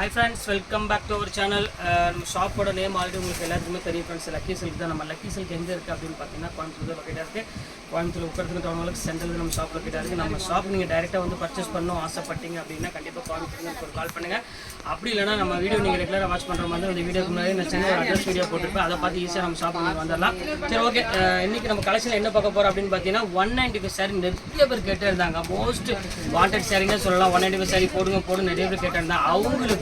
hi friends welcome back to our channel நம்ம ஷாப்போட name already உங்களுக்கு எல்லாத்துக்குமே தெரியும் ஃப்ரெண்ட்ஸ் லக்கி சில்க் தான். நம்ம லக்கி சில்க் எங்கே இருக்குது அப்படின்னு பார்த்தீங்கன்னா கோயம்புத்தூர் லொக்கேட்டாக இருக்குது கோயம்புத்தூர் உட்கறதுக்கு டவுனுக்கு சென்ட்ரல் நம்ம ஷாப் லொக்கேட்டாக இருக்குது நம்ம ஷாப் நீங்கள் டேரெக்டாக வந்து பர்ச்சேஸ் பண்ணணும் ஆசைப்பட்டீங்க அப்படின்னா கண்டிப்பாக கோயம்புத்தூருக்கு ஒரு கால் பண்ணுங்கள் அப்படி இல்லைனா நம்ம வீடியோ நீங்கள் ரெகுலராக வாட்ச் பண்ணுற மாதிரி அந்த வீடியோக்கு முன்னாடி நான் சேனல் அட்ரஸ் வீடியோ போட்டிருப்பேன். அதை பார்த்து ஈஸியாக நம்ம ஷாப் நீங்கள் வந்துடலாம். சரி ஓகே uh, இன்னைக்கு நம்ம கலெக்ஷன் என்ன பார்க்க போகிறோம் அப்படின்னு பார்த்தீங்கன்னா ஒன் நைன்டி ஃபைவ் சாரி நிறைய பேர் கேட்டே இருந்தாங்க மோஸ்ட் வாண்டட் சாரின்னு சொல்லலாம். ஒன் நைன்டி ஃபைவ் சாரி போடுங்க போடுங்க நிறைய பேர் கேட்டிருந்தாங்க.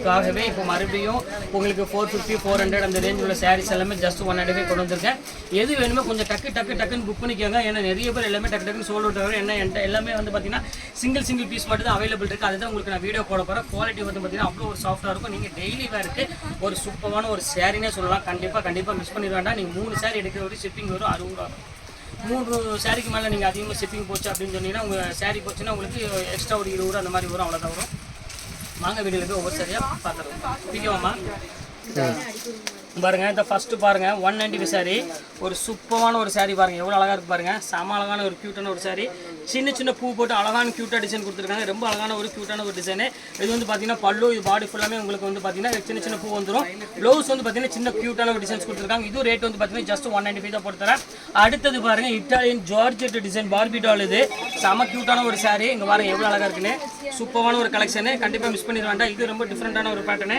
அவங்களுக்காகவே இப்போ மறுபடியும் உங்களுக்கு ஃபோர் ஃபிஃப்டி ஃபோர் ஹண்ட்ரட் அந்த ரேஞ்ச் உள்ள சாரீஸ் எல்லாமே ஜஸ்ட் ஒன் ஹண்ட்ரட் கொண்டு வந்திருக்கேன். எது வேணுமோ கொஞ்சம் டக்கு டக்கு டக்குன்னு புக் பண்ணிக்கோங்க. ஏன்னா நிறைய பேர் எல்லாமே டக்கு டக்குன்னு சோல் அவுட் ஆகும் ஏன்னா எல்லாமே வந்து பார்த்தீங்கன்னா சிங்கிள் சிங்கிள் பீஸ் மட்டும் தான் அவைலபிள் இருக்குது அதுதான் உங்களுக்கு நான் வீடியோ போட போகிறேன் குவாலிட்டி வந்து பார்த்தீங்கன்னா அவ்வளோ ஒரு சாஃப்ட்டாக இருக்கும். நீங்கள் டெய்லி வேருக்கு ஒரு சூப்பரான ஒரு சேரீனே சொல்லலாம். கண்டிப்பாக கண்டிப்பாக மிஸ் பண்ணிட வேண்டாம். நீங்கள் மூணு சேரீ எடுக்கிற ஒரு ஷிப்பிங் வரும் அறுபது ரூபா. மூணு சாரிக்கு மேலே நீங்கள் அதிகமாக ஷிப்பிங் போச்சு அப்படின்னு சொன்னீங்கன்னா உங்கள் சாரி போச்சுன்னா உங்களுக்கு எக்ஸ்ட்ரா ஒரு இருபது ரூபா அந்த மாதிரி வரும். அவ்வளோதான் வரும். வாங்க வீடியோவில் ஒவ்வொரு சரியாக பார்த்துருவோம் ஓகேவாம்மா பாருங்க இந்த ஃபர்ஸ்ட் பாருங்க ஒன் நைன்டி சாரி ஒரு சூப்பரான ஒரு சாரி பாருங்க. எவ்வளோ அழகா இருக்கு பாருங்க. செம அழகான ஒரு க்யூட்டான ஒரு சாரி சின்ன சின்ன பூ போட்டு அழகான க்யூட்டாக டிசைன் கொடுத்துருக்காங்க. ரொம்ப அழகான ஒரு க்யூட்டான ஒரு டிசைனு இது வந்து பார்த்தீங்கன்னா பல்லு இது பாடி ஃபுல்லாமே உங்களுக்கு வந்து பார்த்தீங்கன்னா சின்ன சின்ன பூ வந்துடும் ப்ளவுஸ் வந்து பார்த்தீங்கன்னா சின்ன க்யூட்டான ஒரு டிசைன்ஸ் கொடுத்துருக்காங்க. இது ரேட் வந்து பார்த்தீங்கன்னா ஜஸ்ட் ஒன் நைன்டி ஃபைவ் தான் போட்டுத்தரேன். அடுத்தது பாருங்கள் Italian georgette design Barbie doll இது. செம க்யூட்டான ஒரு சாரி இங்கே பாருங்க எவ்வளோ அழகா இருக்குன்னு. சூப்பரான ஒரு கலெக்ஷனு கண்டிப்பாக மிஸ் பண்ணிட வேண்டாம். இது ரொம்ப டிஃப்ரெண்டான ஒரு பேட்டர்னு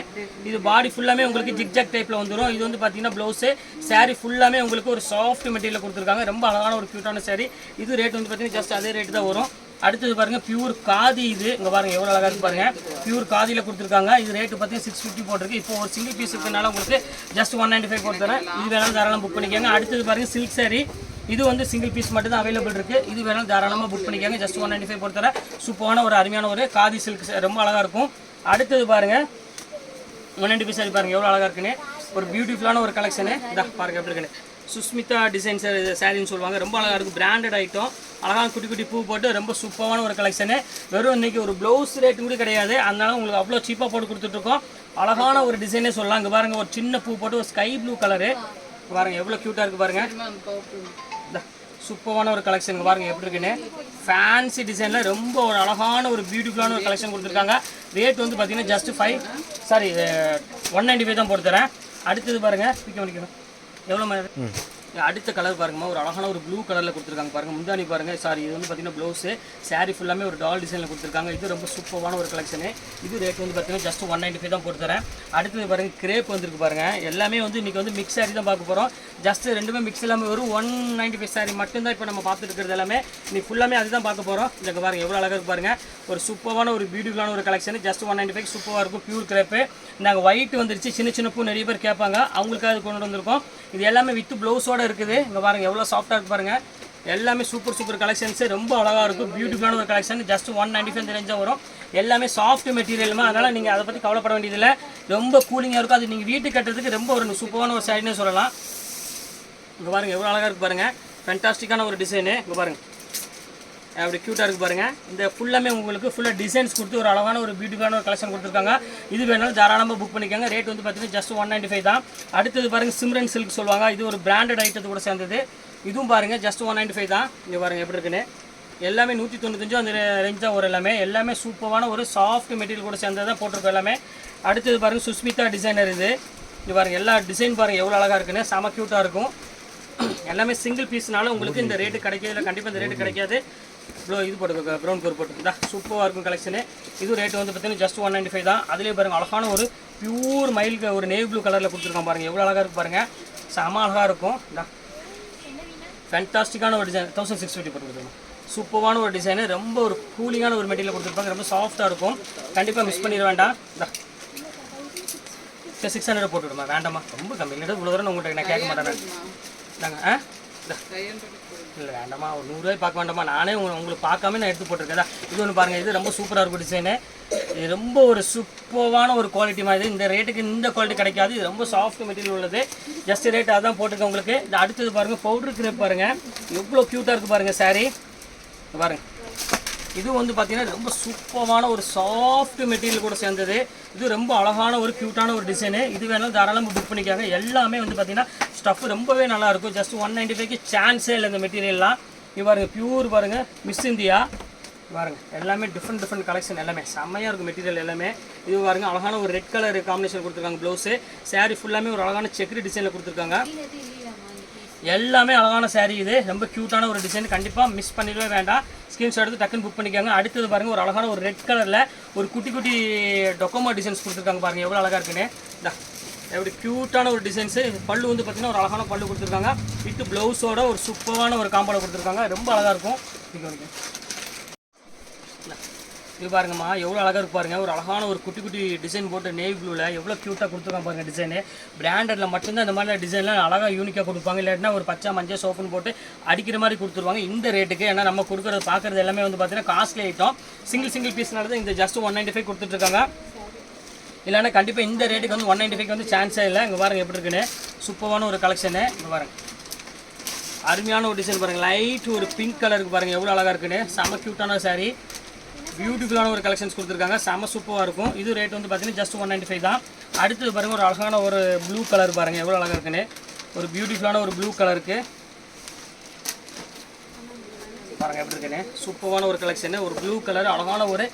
இது பாடி ஃபுல்லாமே உங்களுக்கு ஜிக்ஜாக் டைப்பில் வந்துடும் இது வந்து பார்த்தீங்கன்னா ப்ளவுஸு saree ஃபுல்லாமே உங்களுக்கு ஒரு சாஃப்ட் மெட்டீரியல் கொடுத்துருக்காங்க. ரொம்ப அழகான ஒரு க்யூட்டான saree. இது ரேட் வந்து பார்த்தீங்கன்னா ஜஸ்ட் அதே ரேட்டு தான் வரும். அடுத்தது பாருங்க பியூர் காதி இது. இங்கே பாருங்க எவ்வளோ அழகாக இருக்கு பாருங்க. பியூர் காதியில் கொடுத்துருக்காங்க. இது ரேட்டு பார்த்தீங்கன்னா சிக்ஸ் ஃபிஃப்டி போட்டிருக்கு. இப்போ ஒரு சிங்கிள் பீஸ் இருக்கனால உங்களுக்கு ஜஸ்ட் ஒன் நைன்டி ஃபைவ் போட்டு தரேன். இது வேணாலும் தாராளம் புக் பண்ணிக்கோங்க. அடுத்தது பாருங்க சில்க் சாரி இது வந்து சிங்கிள் பீஸ் மட்டும் தான் அவைலபிள் இருக்குது இது வேணாலும் தாராளமாக புக் பண்ணிக்கோங்க. ஜஸ்ட் ஒன் நைன்டி ஃபைவ் போட்டு தரேன். சூப்பரான ஒரு அருமையான ஒரு காதி சில்க் ரொம்ப அழகாக இருக்கும். அடுத்தது பாருங்க ஒன் நைன்டி பீஸ் பாருங்க. எவ்வளோ அழகாக இருக்குன்னு. ஒரு பியூட்டிஃபுல்லான ஒரு கலெக்ஷனு இதாக பாருங்கள் எப்படி இருக்குன்னு. சுஸ்மிதா டிசைன்ஸ் சாரின்னு சொல்லுவாங்க. ரொம்ப அழகாக இருக்கும் பிராண்டட் ஐட்டம் அழகான குட்டி குட்டி பூ போட்டு ரொம்ப சூப்பரான ஒரு கலெக்ஷனு வெறும் இன்றைக்கி ஒரு ப்ளவுஸ் ரேட்டு கூட கிடையாது. அதனால உங்களுக்கு அவ்வளோ சீப்பாக போட்டு கொடுத்துட்ருக்கோம் அழகான ஒரு டிசைனே சொல்லலாம். இங்கே பாருங்கள் ஒரு சின்ன பூ போட்டு ஒரு ஸ்கை ப்ளூ கலரு பாருங்கள் எவ்வளோ க்யூட்டாக இருக்குது பாருங்கள் சூப்பரான ஒரு கலெக்ஷன் பாருங்கள் எப்படி இருக்குன்னு. ஃபேன்சி டிசைனில் ரொம்ப ஒரு அழகான ஒரு பியூட்டிஃபுல்லான ஒரு கலெக்ஷன் கொடுத்துருக்காங்க. ரேட் வந்து பார்த்தீங்கன்னா just five sorry one ninety five தான் போட்டு தரேன். அடுத்தது பாருங்கள் பிக்க பண்ணிக்கணும். எவ்வளோ மாதிரி அடுத்த கலர் பாருங்கம்மா. ஒரு அழகான ஒரு ப்ளூ கலரில் கொடுத்துருக்காங்க பாருங்க. முந்தானி பாருங்க. சாரி இது வந்து பார்த்தீங்கன்னா ப்ளவுஸு சாரி ஃபுல்லாமே ஒரு டால் டிசைனில் கொடுத்துருக்காங்க. இது ரொம்ப சூப்பரான ஒரு கலெக்ஷனு இது ரேட் வந்து பார்த்தீங்கன்னா ஜஸ்ட் ஒன் நைன்டி ஃபைவ் தான் போட்டு தரேன் அடுத்தது பாருங்கள் கிரேப் வந்துருக்கு பாருங்கள் எல்லாமே வந்து இன்றைக்கி வந்து மிக்ஸ் சாரி தான் பார்க்க போகிறோம் ஜஸ்ட் ரெண்டுமே மிக்ஸ் எல்லாமே வரும் ஒன் நைன்ட்டி ஃபைவ் சாரி மட்டும்தான் இப்போ நம்ம பார்த்துட்டு இருக்கிறது எல்லாமே. இன்னைக்கு ஃபுல்லாமே அதுதான் பார்க்க போகிறோம் இந்த பாருங்கள் எவ்வளோ அழகாக பாருங்கள் ஒரு சூப்பரான ஒரு பியூட்டிஃபுல்லான ஒரு collection just one ninety five சூப்பராக இருக்கும். பியூர் கிரேப்பு நாங்கள் ஒயிட் வந்துருச்சு. சின்ன சின்ன பூ நிறைய பேர் கேட்பாங்க. அவங்களுக்காக அது கொண்டு வந்திருக்கோம். இது எல்லாமே வித் ப்ளவுஸோட இருக்குது. இங்கே பாருங்க எவ்வளோ சாஃப்டாக இருக்கு பாருங்க. எல்லாமே சூப்பர் சூப்பர் கலெக்ஷன்ஸ் ரொம்ப அழகாக இருக்கும். பியூட்டிஃபுல்லான ஒரு collection just one ninety five ரேஞ்சாக வரும். எல்லாமே சாஃப்ட் மெட்டீரியலுமா அதனால் நீங்கள் அதை பற்றி கவலைப்பட வேண்டியதில்லை. ரொம்ப கூலிங்காக இருக்கும். அது நீங்கள் வீட்டு கட்டுறதுக்கு ரொம்ப ஒரு சூப்பரான ஒரு சைடுன்னு சொல்லலாம். இங்கே பாருங்க எவ்வளோ அழகாக இருக்கு பாருங்க. ஃபென்டாஸ்டிக்கான ஒரு டிசைனு இங்கே பாருங்கள் அப்படி க்யூட்டாக இருக்குது பாருங்கள் இந்த ஃபுல்லாமே உங்களுக்கு ஃபுல்லாக டிசைன்ஸ் கொடுத்து ஒரு அழகான ஒரு பியூட்டிஃபுல்லான ஒரு கலெக்ஷன் கொடுத்துருக்காங்க. இது வேணாலும் தாராளமாக புக் பண்ணிக்கோங்க. ரேட் வந்து பார்த்தீங்கன்னா ஜஸ்ட் ஒன் நைன்டி ஃபைவ் தான். அடுத்தது பாருங்கள் சிம்ரன் சில்க் சொல்லுவாங்க. இது ஒரு பிராண்டட் ஐட்டத்து கூட சேர்ந்தது. இதுவும் பாருங்கள் ஜஸ்ட் ஒன் நைன்டி ஃபைவ் தான். இங்கே பாருங்கள் எப்படி இருக்குன்னு. எல்லாமே நூற்றி தொண்ணூத்தஞ்சு அந்த ரேஞ்ச் தான் வரும் எல்லாமே. எல்லாமே சூப்பரான ஒரு சாஃப்ட் மெட்டீரியல் கூட சேர்ந்தது தான் போட்டிருக்கோம் எல்லாமே. அடுத்தது பாருங்கள் சுஸ்மிதா டிசைனர் இது. இது பாருங்கள் எல்லா டிசைன் பாருங்கள் எவ்வளோ அழகாக இருக்குன்னு. செம க்யூட்டாக இருக்கும். எல்லாமே சிங்கிள் பீஸ்னால உங்களுக்கு இந்த ரேட்டு கிடைக்காது இல்லை. கண்டிப்பாக இந்த ரேட்டு கிடைக்காது. இவ்வளோ இது போட்டு ப்ரௌன் கோர் போட்டு சூப்பராக இருக்கும் கலெக்ஷனு இது ரேட் வந்து பார்த்தீங்கன்னா ஜஸ்ட் ஒன் நைன்டி ஃபைவ் தான். அதிலே பாருங்கள் அழகான ஒரு பியூர் மயிலுக்கு ஒரு நேவி ப்ளூ கலரில் கொடுத்துருக்கோம் பாருங்கள் எவ்வளோ அழகாக இருக்கு பாருங்கள் செம அழகாக இருக்கும். இந்தா. ஃபேன்டாஸ்டிக்கான ஒரு டிசைன் தௌசண்ட் சிக்ஸ் ஃபிஃப்டி போட்டு சூப்பரான ஒரு டிசைனு ரொம்ப ஒரு கூலிங்கான ஒரு மெட்டீரியல் கொடுத்துருப்பாங்க. ரொம்ப சாஃப்ட்டாக இருக்கும். கண்டிப்பாக மிஸ் பண்ணிட வேண்டாம். இந்தா. சரி சிக்ஸ் ஹண்ட்ரட் போட்டுவிடுமா? வேண்டாமா ரொம்ப கம்மி. இல்லை இவ்வளோ தூரம் உங்கள்கிட்ட நான் கேட்க மாட்டேன். நாங்கள் ஆ? இந்தா. இல்லை வேண்டாமா ஒரு நூறுரூவாய் பார்க்க வேண்டாமா நானே உங்களை உங்களுக்கு பார்க்காம நான் எடுத்து போட்டிருக்கேன் இது ஒன்று பாருங்கள் இது ரொம்ப சூப்பராக இருக்கும் டிசைனு இது ரொம்ப ஒரு சூப்பரான ஒரு குவாலிட்டி மாதிரி. இந்த ரேட்டுக்கு இந்த குவாலிட்டி கிடைக்காது. இது ரொம்ப சாஃப்ட் மெட்டீரியல் உள்ளது. ஜஸ்ட் ரேட் அதான் போட்டிருக்கேன் உங்களுக்கு. இந்த அடுத்தது பாருங்கள் பவுடர் கிரேப் பாருங்கள் எவ்வளோ க்யூட்டாக இருக்குது பாருங்கள் சாரி பாருங்கள் இது வந்து பார்த்தீங்கன்னா ரொம்ப சூப்பரான ஒரு சாஃப்ட் மெட்டீரியல் கூட சேர்ந்தது. இது ரொம்ப அழகான ஒரு க்யூட்டான ஒரு டிசைனு இது வேணாலும் தாராளமாக புக் பண்ணிக்காங்க. எல்லாமே வந்து பார்த்தீங்கன்னா ஸ்டஃப் ரொம்பவே நல்லா இருக்கும். ஜஸ்ட் ஒன் நைன்டி ஃபைவ்க்கு சான்ஸே இல்லை இந்த மெட்டீரியல்லாம் இது பாருங்கள் பியூர் பாருங்கள் மிஸ் இந்தியா பாருங்கள் எல்லாமே டிஃப்ரெண்ட் டிஃப்ரெண்ட் கலெக்ஷன் எல்லாமே. செம்மையாக இருக்கும் மெட்டீரியல் எல்லாமே. இது பாருங்க அழகான ஒரு ரெட் கலர் காம்பினேஷன் கொடுத்துருக்காங்க ப்ளவுஸு சாரீ ஃபுல்லாமே ஒரு அழகான செக்ரி டிசைனில் கொடுத்துருக்காங்க. எல்லாமே அழகான saree இது. ரொம்ப க்யூட்டான ஒரு டிசைன் கண்டிப்பாக மிஸ் பண்ணிடவே வேண்டாம். ஸ்க்ரீன்ஷாட் எடுத்து டக்குன்னு புக் பண்ணிக்கோங்க. அடுத்தது பாருங்கள் ஒரு அழகான ஒரு ரெட் கலரில் ஒரு குட்டி குட்டி டொக்கோமோ டிசைன்ஸ் கொடுத்துருக்காங்க பாருங்கள் எவ்வளோ அழகாக இருக்குன்னு. இந்த எப்படி க்யூட்டான ஒரு டிசைன்ஸு பல்லு வந்து பார்த்தீங்கன்னா ஒரு அழகான பல்லு கொடுத்துருக்காங்க. வித்து ப்ளவுஸோட ஒரு சூப்பரான ஒரு காம்போட கொடுத்துருக்காங்க. ரொம்ப அழகாக இருக்கும். இங்க இது பாருங்கம்மா எவ்வளோ அழகாக இருக்கு பாருங்க. ஒரு அழகான ஒரு குட்டி குட்டி டிசைன் போட்டு நேவி ப்ளூவில் எவ்வளோ க்யூட்டாக கொடுத்துருக்காங்க பாருங்கள் டிசைனு பிராண்டடில் மட்டும்தான் இந்த மாதிரி டிசைன்லாம் அழகாக யூனிக்காக கொடுப்பாங்க. இல்லாட்டினா ஒரு பச்சை மஞ்சள் சோப்புன்னு போட்டு அடிக்கிற மாதிரி கொடுத்துருவாங்க இந்த ரேட்டுக்கு ஏன்னா நம்ம கொடுக்குறது பார்க்குறது எல்லாமே வந்து பார்த்தீங்கன்னா காஸ்ட்லி ஐட்டம் சிங்கிள் சிங்கிள் பீஸ்னால தான் இந்த ஜஸ்ட் ஒன் நைன்டி ஃபைவ் கொடுத்துட்ருக்காங்க இல்லைன்னா கண்டிப்பாக இந்த ரேட்டுக்கு வந்து ஒன் நைன்டி ஃபைவ் வந்து சான்ஸே இல்லை. இங்கே பாருங்கள் எப்படி இருக்குன்னு. சூப்பரான ஒரு கலெக்ஷனு இங்கே பாருங்கள் அருமையான ஒரு டிசைன் பாருங்கள் லைட் ஒரு பிங்க் கலருக்கு பாருங்கள் எவ்வளோ அழகாக இருக்குன்னு. செம க்யூட்டான சாரீ பியூட்டிஃபுல்லான ஒரு கலெக்ஷன்ஸ் கொடுத்துருக்காங்க. செம சூப்பராக இருக்கும். இது ரேட் வந்து பார்த்தீங்கன்னா ஜஸ்ட் ஒன் நைன்டி ஃபைவ் தான். அடுத்தது பாருங்க ஒரு அழகான ஒரு ப்ளூ கலர் பாருங்க. எவ்வளோ அழகாக இருக்குன்னு. ஒரு பியூட்டிஃபுல்லான ஒரு ப்ளூ கலருக்கு பாருங்க எப்படி இருக்குன்னு. சூப்பரான ஒரு கலெக்ஷன் ஒரு ப்ளூ கலர் அழகான ஒரு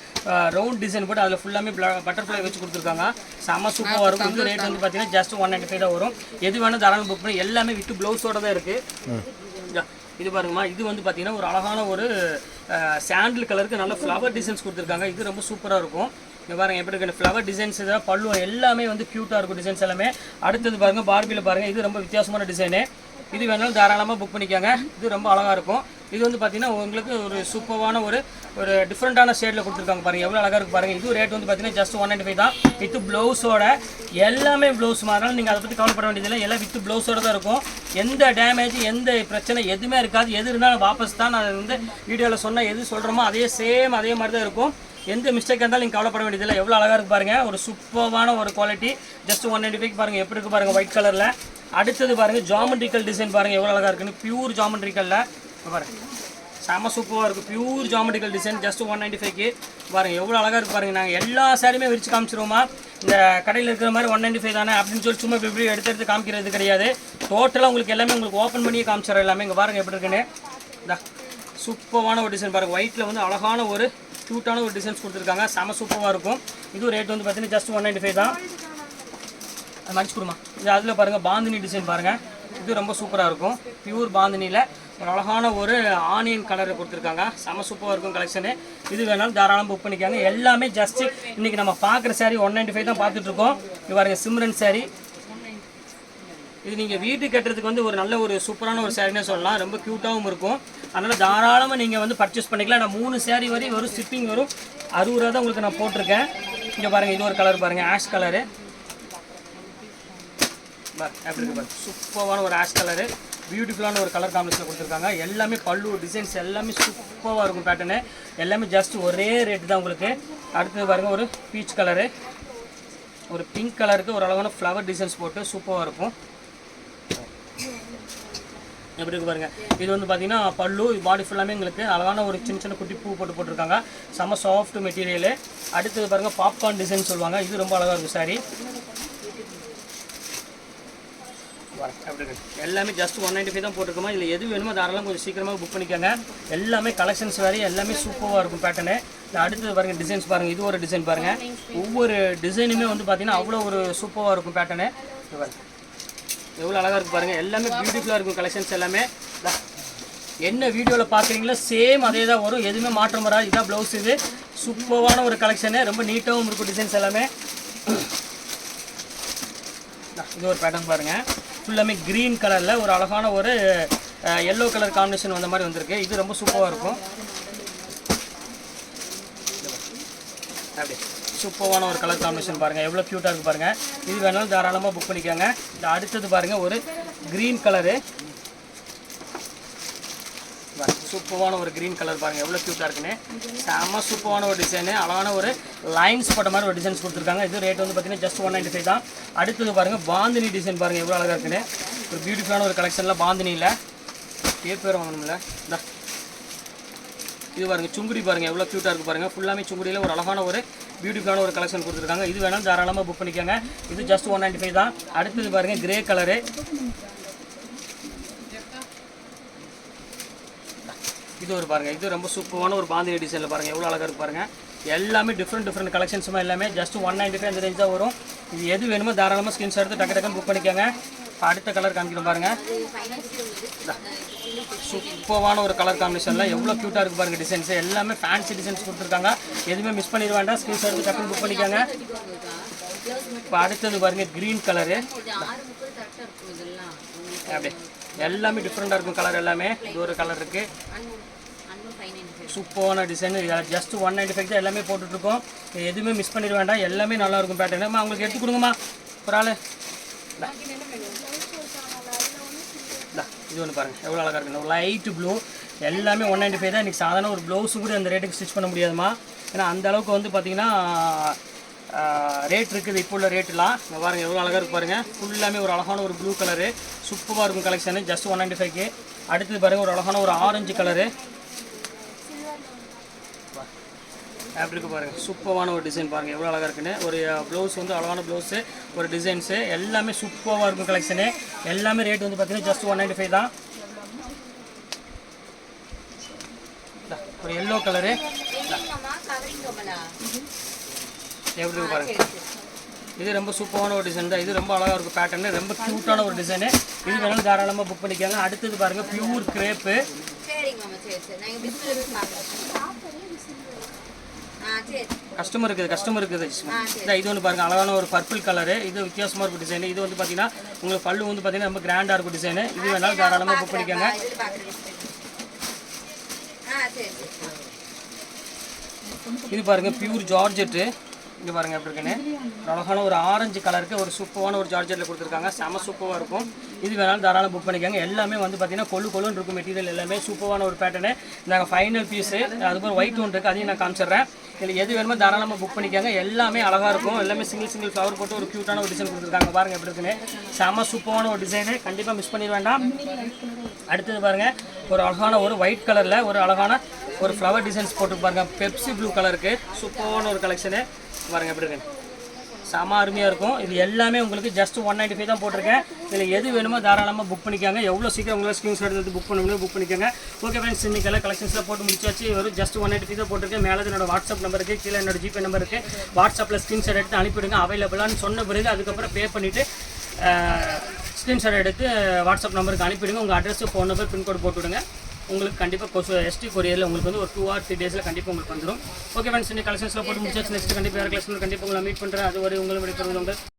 ரவுண்ட் டிசைன் போட்டு அதில் ஃபுல்லாமே பட்டர்ஃப்ளை வச்சு கொடுத்துருக்காங்க. செம்ம சூப்பராக இருக்கும். இந்த ரேட் வந்து பார்த்தீங்கன்னா ஜஸ்ட் ஒன் நைன்டி ஃபைவ் தான் வரும். எது வேணும் தாராளம் புக் பண்ணி எல்லாமே வித் ப்ளவுஸோட தான் இருக்குது இது பாருங்கம்மா. இது வந்து பார்த்தீங்கன்னா ஒரு அழகான ஒரு சாண்டில் கலருக்கு நல்ல ஃப்ளவர் டிசைன்ஸ் கொடுத்துருக்காங்க. இது ரொம்ப சூப்பராக இருக்கும். இங்கே பாருங்கள் எப்படி இருக்கு? ஃப்ளவர் டிசைன்ஸ் இதாக பல்லு எல்லாமே வந்து க்யூட்டாக இருக்கும் டிசைன்ஸ் எல்லாமே. அடுத்தது பாருங்கள் பார்பியில் பாருங்கள் இது ரொம்ப வித்தியாசமான டிசைனு இது வேணாலும் தாராளமாக புக் பண்ணிக்கோங்க. இது ரொம்ப அழகாக இருக்கும். இது வந்து பார்த்தீங்கன்னா உங்களுக்கு ஒரு சூப்பரான ஒரு ஒரு டிஃப்ரெண்ட்டான ஷேடில் கொடுத்துருக்காங்க பாருங்கள் எவ்வளோ அழகாக இருக்கும் பாருங்கள் இது ரேட் வந்து பார்த்தீங்கன்னா just one ninety five with with ப்ளவுஸோட எல்லாமே ப்ளவுஸ் அதனால நீங்கள் அதை பற்றி கவலைப்பட வேண்டியதில்லை. எல்லாம் வித் ப்ளவுஸோட தான் இருக்கும். எந்த டேமேஜ் எந்த பிரச்சனை எதுவுமே இருக்காது. எது இருந்தாலும் வாபஸ் தான். நான் வந்து வீடியோவில் சொன்னால் எது சொல்கிறோமோ அதே சேம் அதே மாதிரி தான் இருக்கும். எந்த மிஸ்டேக் இருந்தாலும் நீங்கள் கவலைப்பட வேண்டியதில்லை. எவ்வளோ அழகாக இருக்கு பாருங்கள் ஒரு சூப்பரான ஒரு quality just one ninety five பாருங்கள் எப்படி இருக்கு பாருங்கள் ஒயிட் கலரில் அடுத்தது பாருங்கள் ஜாமெட்ரிக்கல் டிசைன் பாருங்கள் எவ்வளோ அழகாக இருக்குன்னு. பியூர் ஜாமெட்ரிக்கலில் பாருங்கள் செம சூப்பராக இருக்கும் pure geometrical design just one ninety ஃபைவ்க்கு பாருங்கள் எவ்வளோ அழகாக இருக்கு பாருங்கள் நாங்கள் எல்லா சாரியுமே விரிச்சு காமிச்சிருவோமா? இந்த கடையில் இருக்கிற மாதிரி ஒன் நைன்டி ஃபைவ் தானே? அப்படின்னு சொல்லி சும்மா எப்படி எடுத்து எடுத்து காமிக்கிறது கிடையாது. டோட்டலாக உங்களுக்கு எல்லாமே உங்களுக்கு ஓப்பன் பண்ணியே காமிச்சிடறோம் எல்லாமே. இங்கே பாருங்கள் எப்படி இருக்குன்னு. இந்த சூப்பரான ஒரு டிசைன் பாருங்கள் ஒயிட்டில் வந்து அழகான ஒரு க்யூட்டான ஒரு டிசைன்ஸ் கொடுத்துருக்காங்க. செம சூப்பராக இருக்கும். இதுவும் ரேட் வந்து பார்த்தீங்கன்னா ஜஸ்ட் ஒன் நைன்டி ஃபைவ் தான். அது மடிச்சு கொடுமா. இது அதில் பாருங்கள் பாந்தினி டிசைன் பாருங்கள் இது ரொம்ப சூப்பராக இருக்கும். பியூர் பாந்தினியில் ஒரு அழகான ஒரு ஆனியன் கலரை கொடுத்துருக்காங்க. செம சூப்பராக இருக்கும் கலெக்ஷனு இது வேணாலும் தாராளம் புக் பண்ணிக்காங்க. எல்லாமே ஜஸ்ட்டு இன்றைக்கி நம்ம பார்க்குற சாரீ ஒன் நைன்டி ஃபைவ் தான் பார்த்துட்ருக்கோம் இது பாருங்கள் சிம்ரன் சாரீ இது நீங்கள் வீட்டு கட்டுறதுக்கு வந்து ஒரு நல்ல ஒரு சூப்பரான ஒரு சேரீனே சொல்லலாம். ரொம்ப க்யூட்டாகவும் இருக்கும். அதனால் தாராளமாக நீங்கள் வந்து பர்ச்சேஸ் பண்ணிக்கலாம். நான் மூணு சேரீ வரையும் வரும் ஷிப்பிங் வரும். அறுபது ரூபா தான் உங்களுக்கு நான் போட்டிருக்கேன். இங்கே பாருங்கள் இது ஒரு கலர் பாருங்கள் ஆஷ் கலரு எப்படி இருக்கு பாருங்க சூப்பரான ஒரு ஆஷ் கலரு பியூட்டிஃபுல்லான ஒரு கலர் காம்பினேஷன் கொடுத்துருக்காங்க. எல்லாமே பல்லு டிசைன்ஸ் எல்லாமே சூப்பராக இருக்கும் பேட்டர்னு எல்லாமே ஜஸ்ட் ஒரே ரேட்டு தான் உங்களுக்கு. அடுத்தது பாருங்கள் ஒரு பீச் கலரு ஒரு பிங்க் கலருக்கு ஒரு அளவான ஃப்ளவர் டிசைன்ஸ் போட்டு சூப்பராக இருக்கும். எப்படி இருக்கு பாருங்க. இது வந்து பார்த்தீங்கன்னா பல்லு பாடி ஃபுல்லாமே எங்களுக்கு அழகான ஒரு சின்ன சின்ன குட்டி பூ போட்டு போட்டிருக்காங்க. செம்ம சாஃப்ட் மெட்டீரியலு அடுத்தது பாருங்க பாப்கார்ன் டிசைன் சொல்லுவாங்க. இது ரொம்ப அழகாக இருக்கும் சாரி அப்படி எல்லாமே ஜஸ்ட் ஒன் நைன்டி ஃபைவ் தான் போட்டிருக்கோமா. இதில் எது வேணுமோ தாராளம் கொஞ்சம் சீக்கிரமாக புக் பண்ணிக்கோங்க. எல்லாமே கலெக்ஷன்ஸ் வேறு எல்லாமே சூப்பராக இருக்கும் பேட்டர்னு அடுத்தது பாருங்கள் டிசைன்ஸ் பாருங்கள் இது ஒரு டிசைன் பாருங்கள் ஒவ்வொரு டிசைனுமே வந்து பார்த்தீங்கன்னா அவ்வளோ ஒரு சூப்பராக இருக்கும் பேட்டர்னு எவ்வளோ அழகாக இருக்குது பாருங்கள் எல்லாமே பியூட்டிஃபுல்லாக இருக்கும் கலெக்ஷன்ஸ் எல்லாமே. என்ன வீடியோவில் பார்க்குறீங்களோ சேம் அதே தான் வரும். எதுவுமே மாற்றம் வராது. இதான் ப்ளவுஸ் இது. சூப்பரான ஒரு கலெக்ஷனு ரொம்ப நீட்டாகவும் இருக்கும் டிசைன்ஸ் எல்லாமே. இது ஒரு பேட்டர்ன் பாருங்கள் ஃபுல்லாமே க்ரீன் கலரில் ஒரு அழகான ஒரு எல்லோ கலர் காம்பினேஷன் வந்த மாதிரி வந்திருக்கு. இது ரொம்ப சூப்பராக இருக்கும். அப்படியே. சூப்பரான ஒரு கலர் காம்பினேஷன் பாருங்கள் எவ்வளோ க்யூட்டாக இருக்குது பாருங்கள் இது வேணாலும் தாராளமாக புக் பண்ணிக்கோங்க. இந்த அடுத்தது பாருங்கள் ஒரு க்ரீன் கலரு சூப்பரான ஒரு க்ரீன் கலர் பாருங்கள் எவ்வளோ க்யூட்டாக இருக்குன்னு. செம்ம சூப்பரான ஒரு டிசைனு அழகான ஒரு லைன்ஸ் போட்ட மாதிரி ஒரு டிசைன்ஸ் கொடுத்துருக்காங்க. இது ரேட் வந்து பார்த்தீங்கன்னா ஜஸ்ட் ஒன் நைன்டி ஃபைவ் தான். அடுத்தது பாருங்கள் பாந்தினி டிசைன் பாருங்கள் எவ்வளோ அழகாக இருக்குன்னு. ஒரு பியூட்டிஃபுல்லான ஒரு கலெக்ஷனில் பாந்தினியில். பேர் பேர் வாங்கணும்ல. இந்த இது பாருங்க சுங்குடி பாருங்கள் எவ்வளோ க்யூட்டாக இருக்குது பாருங்கள் ஃபுல்லாமே சுங்குடியில் ஒரு அழகான ஒரு பியூட்டிஃபுல்லான ஒரு கலெக்ஷன் கொடுத்துருக்காங்க. இது வேணாலும் தாராளமாக புக் பண்ணிக்கோங்க. இது ஜஸ்ட் ஒன் நைன்டி ஃபைவ் தான். அடுத்தது பாருங்கள் கிரே கலரு இது ஒரு பாருங்க இது ரொம்ப சூப்பரான ஒரு பாந்தினி டிசைனில் பாருங்கள் எவ்வளோ அழகாக இருக்கு பாருங்கள் எல்லாமே டிஃப்ரெண்ட் டிஃப்ரெண்ட் கலெக்ஷன்ஸுமே எல்லாமே ஜஸ்ட் ஒன் நைன்டி ஃபைவ் அந்த ரேஞ்ச் தான் வரும். இது எது வேணுமோ தாராளமாக ஸ்கிரீன்ஷாட் எடுத்து டக்கு டக்குன்னு புக் பண்ணிக்கோங்க. அடுத்த கலர் காமிக்கிறோம் பாருங்கள் சூப்பரான ஒரு கலர் காம்பினேஷனில் எவ்வளோ க்யூட்டாக இருக்குது பாருங்க டிசைன்ஸ் எல்லாமே ஃபேன்சி டிசைன்ஸ் கொடுத்துருக்காங்க. எதுவுமே மிஸ் பண்ணிட வேண்டாம். ஸ்கிரீன்ஷாட் எடுத்து டக்குன்னு புக் பண்ணிக்கோங்க. இப்போ அடுத்தது பாருங்க க்ரீன் கலரு அப்படியே. எல்லாமே டிஃப்ரெண்ட்டாக இருக்கும் கலர் எல்லாமே. இது ஒரு கலர் இருக்குது சூப்பரான design just one ninety five தான் எல்லாமே போட்டுட்ருக்கோம். எதுவுமே மிஸ் பண்ணிட வேண்டாம். எல்லாமே நல்லா இருக்கும் அவங்களுக்கு எடுத்து கொடுங்கம்மா. ஒரு ஆள். இது ஒன்று பாருங்கள் எவ்வளோ அழகாக இருக்குன்னு. லைட்டு ப்ளூ எல்லாமே ஒன் நைன்டி ஃபைவ் தான். இன்றைக்கி சாதாரண ஒரு ப்ளவுஸு கூட அந்த ரேட்டுக்கு ஸ்டிச் பண்ண முடியாதுமா ஏன்னா அந்த அளவுக்கு வந்து பார்த்தீங்கன்னா ரேட் இருக்குது. இப்போ உள்ள ரேட்டுலாம் இங்கே பாருங்கள் எவ்வளோ அழகாக இருக்கு பாருங்கள் ஃபுல்லாமே ஒரு அழகான ஒரு ப்ளூ கலரு சூப்பராக இருக்கும் கலெக்ஷனு ஜஸ்ட் ஒன் நைன்டி ஃபைவ்க்கு அடுத்தது பாருங்கள் ஒரு அழகான ஒரு ஆரஞ்சு கலரு அப்படி பாருங்கள் சூப்பரான ஒரு டிசைன் பாருங்கள் எவ்வளோ அழகாக இருக்குன்னு. ஒரு ப்ளவுஸ் வந்து அழகான ப்ளவுஸு ஒரு டிசைன்ஸு எல்லாமே சூப்பராக இருக்கும் கலெக்ஷனு எல்லாமே ரேட் வந்து பார்த்தீங்கன்னா ஜஸ்ட் ஒன் நைன்டி ஃபைவ் தான் ஒரு எல்லோ கலரு எப்படி பாருங்க. இது ரொம்ப சூப்பரான ஒரு டிசைன் தான். இது ரொம்ப அழகாக இருக்கும் பேட்டர்னு ரொம்ப க்யூட்டான ஒரு டிசைனு இது வேணாலும் தாராளமாக புக் பண்ணிக்கோங்க. அடுத்தது பாருங்கள் பியூர் கிரேப்பு கஸ்டமர் இருக்குது கஸ்டமர் இருக்குது. இந்த இது வந்து பாருங்க. அழகான ஒரு பர்பிள் கலரு இது வித்தியாசமாக இருக்கும் டிசைன் இது வந்து பார்த்தீங்கன்னா உங்களுக்கு பல்லு வந்து பார்த்தீங்கன்னா ரொம்ப கிராண்டாக இருக்கும் டிசைனு இது வேணாலும் தாராளமாக புக் பண்ணிக்கோங்க. இது பாருங்க பியூர் ஜார்ஜெட்டு இங்கே பாருங்கள் எப்படி இருக்குன்னு. ஒரு அழகான ஒரு ஆரஞ்சு கலருக்கு ஒரு சூப்பரான ஒரு ஜார்ஜரில் கொடுத்துருக்காங்க. செம சூப்பராக இருக்கும். இது வேணாலும் தாராளம் புக் பண்ணிக்கோங்க. எல்லாமே வந்து பார்த்தீங்கன்னா கொழு கொழுன்னு இருக்கும் மெட்டீரியல் எல்லாமே. சூப்பரான ஒரு பேட்டர்னு நாங்கள் ஃபைனல் பீஸு அதுக்கப்புறம் ஒயிட் ஒன்று இருக்குது அதையும் நான் காமிச்சிடுறேன். இதில் எது வேணுமோ தாராளமாக புக் பண்ணிக்கோங்க. எல்லாமே அழகாக இருக்கும். எல்லாமே சிங்கிள் சிங்கிள் ஃப்ளவர் போட்டு ஒரு க்யூட்டான ஒரு டிசைன் கொடுத்துருக்காங்க. பாருங்க எப்படி இருக்குன்னு. செம சூப்பரான ஒரு டிசைனு கண்டிப்பாக மிஸ் பண்ணிட வேண்டாம். அடுத்தது பாருங்கள் ஒரு அழகான ஒரு ஒயிட் கலரில் ஒரு அழகான ஒரு ஃப்ளவர் டிசைன்ஸ் போட்டு பாருங்கள் பெப்சி ப்ளூ கலருக்கு சூப்பரான ஒரு கலெக்ஷனு பாருங்க எப்படி இருக்கு. செம அருமையாக இருக்கும். இது எல்லாமே உங்களுக்கு ஜஸ்ட் ஒன் நைன்டி ஃபைவ் தான் போட்டிருக்கேன். இதில் எது வேணுமோ தாராளமாக புக் பண்ணிக்கோங்க. எவ்வளோ சீக்கிரம் உங்களால் ஸ்க்ரீன்ஷாட் எடுத்து புக் பண்ண முடியும் புக் பண்ணிக்கோங்க. ஓகே ஃப்ரெண்ட்ஸ் இன்னைக்கு எல்லாம் கலெக்ஷன்ஸில் போட்டு முடிச்சாச்சு. ஒரு ஜஸ்ட் ஒன் நைன்டி ஃபைவ் தான் போட்டிருக்கேன். மேலே என்னோட வாட்ஸ்அப் நம்பருக்கு கீழே என்னோட ஜிபே நம்பருக்கு வாட்ஸ்அப்பில் ஸ்க்ரீன்ஷாட் எடுத்து அனுப்பிவிடுங்க. அவைலபிளான்னு சொன்ன பிறகு அதுக்கப்புறம் பே பண்ணிவிட்டு ஸ்க்ரீன்ஷாட் எடுத்து வாட்ஸ்அப் நம்பருக்கு அனுப்பிவிடுங்க. உங்கள் அட்ரஸ் ஃபோன் நம்பர் பின்கோடு போட்டுவிடுங்க உங்களுக்கு கண்டிப்பாக கொசு எஸ்டி கொரியரில் உங்களுக்கு வந்து ஒரு டூ ஆர் த்ரீ டேஸில் கண்டிப்பாக உங்களுக்கு வந்துடும் ஓகே ஃப்ரெண்ட்ஸ் இன்னைக்கு கலெக்ஷன்ஸில் போட்டு முடிச்சாச்சு. நெக்ஸ்ட் கண்டிப்பாக வேறு கலெக்ஷன் கண்டிப்பாக உங்களை மீட் பண்ணுறேன் அது வரை உங்களை விடைபெறுவது உங்கள்